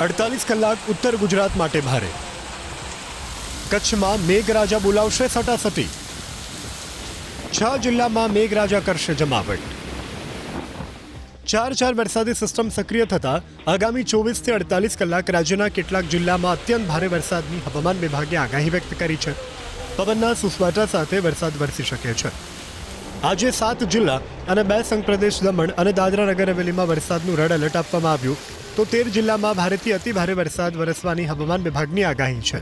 અડતાલીસ કલાક ઉત્તર ગુજરાત માટે ભારે. કચ્છમાં મેઘરાજા બોલાવશે સટાસટી. છ જિલ્લામાં મેઘરાજા કરશે જમાવટ. ચાર ચાર વરસાદી સિસ્ટમ સક્રિય થતા આગામી ચોવીસથી અડતાલીસ કલાક રાજ્યના કેટલાક જિલ્લામાં અત્યંત ભારે વરસાદની હવામાન વિભાગે આગાહી વ્યક્ત કરી છે. પવનના સુસવાટા સાથે વરસાદ વરસી શકે છે. આજે સાત જિલ્લા અને બે સંઘ પ્રદેશ દમણ અને દાદરા નગર હવેલીમાં વરસાદનું રેડ એલર્ટ આપવામાં આવ્યું. તો તેર જિલ્લામાં ભારેથી અતિ ભારે વરસાદ વરસવાની હવામાન વિભાગની આગાહી છે.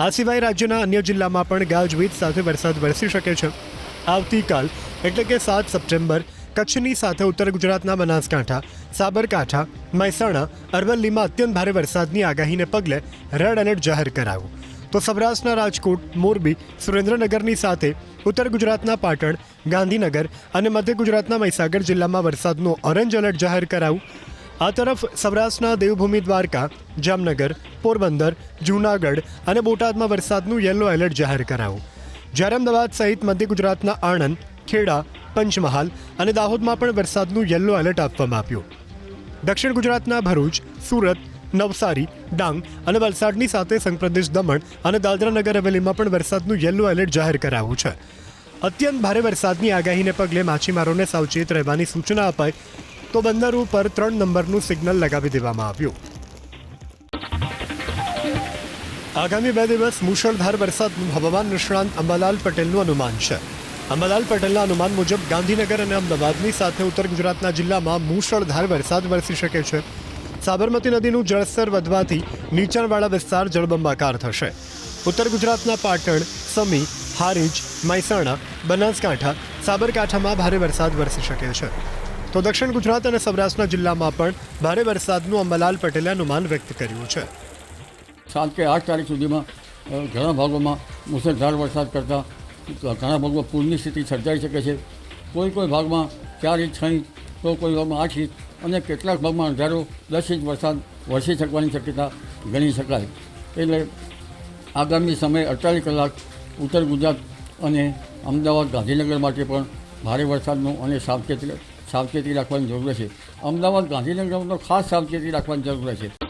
આ સિવાય રાજ્યના અન્ય જિલ્લામાં પણ ગાજવીજ સાથે વરસાદ વરસી શકે છે. આવતીકાલ, એટલે કે સાત સપ્ટેમ્બર, કચ્છની સાથે ઉત્તર ગુજરાતના બનાસકાંઠા, સાબરકાંઠા, મહેસાણા, અરવલ્લીમાં અત્યંત ભારે વરસાદની આગાહીને પગલે રેડ એલર્ટ જાહેર કરાયું. તો સૌરાષ્ટ્રના રાજકોટ, મોરબી, સુરેન્દ્રનગરની સાથે ઉત્તર ગુજરાતના પાટણ, ગાંધીનગર અને મધ્ય ગુજરાતના મહીસાગર જિલ્લામાં વરસાદનો ઓરેન્જ એલર્ટ જાહેર કરાયું. આ તરફ સૌરાષ્ટ્રના દેવભૂમિ દ્વારકા, જામનગર, પોરબંદર, જૂનાગઢ અને બોટાદમાં વરસાદનું યલો એલર્ટ જાહેર કરાયું. જ્યારે અમદાવાદ સહિત મધ્ય ગુજરાતના આણંદ, ખેડા, પંચમહાલ અને દાહોદમાં પણ વરસાદનું યલો એલર્ટ આપવામાં આવ્યું. દક્ષિણ ગુજરાતના ભરૂચ, સુરત, નવસારી, ડાંગ અને વલસાડની સાથે સંઘપ્રદેશ દમણ અને દાદરા નગર હવેલીમાં પણ વરસાદનું યલો એલર્ટ જાહેર કરાયું છે. અત્યંત ભારે વરસાદની આગાહીને પગલે માછીમારોને સાવચેત રહેવાની સૂચના અપાઈ તો બંદર ઉપર ત્રણ નંબરનું સિગ્નલ લગાવી દેવામાં આવ્યું. આગામી બે દિવસ મુશળધાર વરસાદનું હવામાન નિષ્ણાંત અંબાલાલ પટેલનું અનુમાન છે. અંબાલાલ પટેલના અનુમાન મુજબ ગાંધીનગર અને અમદાવાદની સાથે ઉત્તર ગુજરાતના જિલ્લામાં મુશળધાર વરસાદ વરસી શકે છે. સાબરમતી નદીનું જળસ્તર વધવાથી નીચાણવાળા વિસ્તાર જળબંબાકાર થશે. ઉત્તર ગુજરાતના પાટણ, સમી, હારીજ, મહેસાણા, બનાસકાંઠા, સાબરકાંઠામાં ભારે વરસાદ વરસી શકે છે. તો દક્ષિણ ગુજરાત અને સૌરાષ્ટ્રના જિલ્લામાં પણ ભારે વરસાદનું અંબાલાલ પટેલે અનુમાન વ્યક્ત કર્યું છે. સાત કે આઠ તારીખ સુધીમાં ઘણા ભાગોમાં મુસળધાર વરસાદ કરતાં, ઘણા ભાગમાં પૂરની સ્થિતિ સર્જાઈ શકે છે. કોઈ કોઈ ભાગમાં ચાર ઇંચ, છ ઇંચ, તો કોઈ ભાગમાં આઠ ઇંચ અને કેટલાક ભાગમાં અંધારો, દસ ઇંચ વરસાદ વરસી શકવાની શક્યતા ગણી શકાય. એટલે આગામી સમયે અડતાલીસ કલાક ઉત્તર ગુજરાત અને અમદાવાદ ગાંધીનગર માટે પણ ભારે વરસાદનું અને સાવચેતી સાવચેતી રાખવાની જરૂર છે. અમદાવાદ ગાંધીનગરમાં તો ખાસ સાવચેતી રાખવાની જરૂર છે.